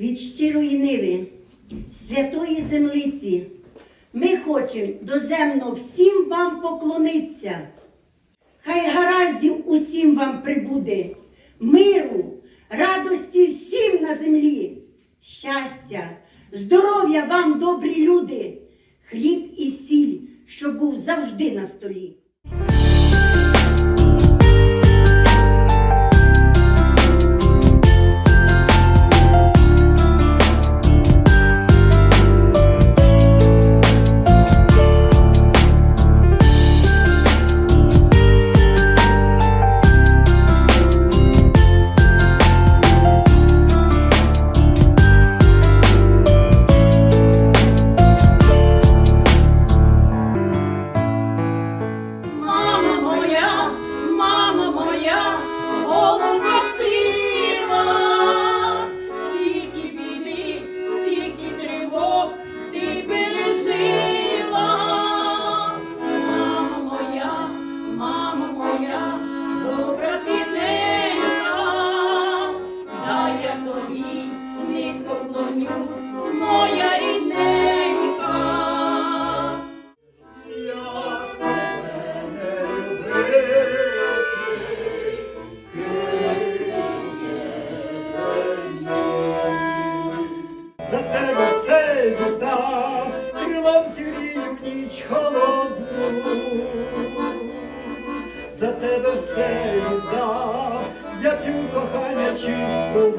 від щирої ниви, святої землиці. Ми хочемо доземно всім вам поклониться. Хай гараздів усім вам прибуде, миру, радості всім на землі, щастя, здоров'я вам, добрі люди, хліб і сіль, щоб був завжди на столі. За тебе все люда, крилом зігрію ніч холодну. За тебе все люда, я п'ю кохання чисту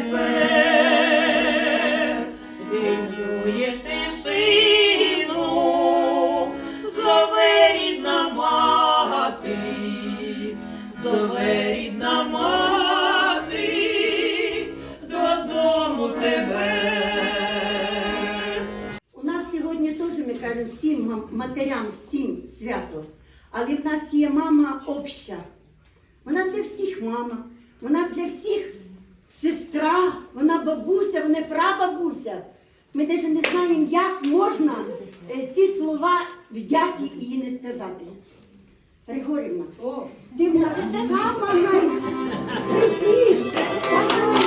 тепер, ти сину, зове рідна мати, рідна мати, додому тебе. У нас сьогодні теж ми кажемо всім матерям, всім свято. Але в нас є мама обща. Вона для всіх мама, вона для всіх сестра, вона бабуся, вона прабабуся. Ми навіть не знаємо, як можна е, ці слова вдяки її не сказати. Григорівна, ти в нас сама найспритніша, сама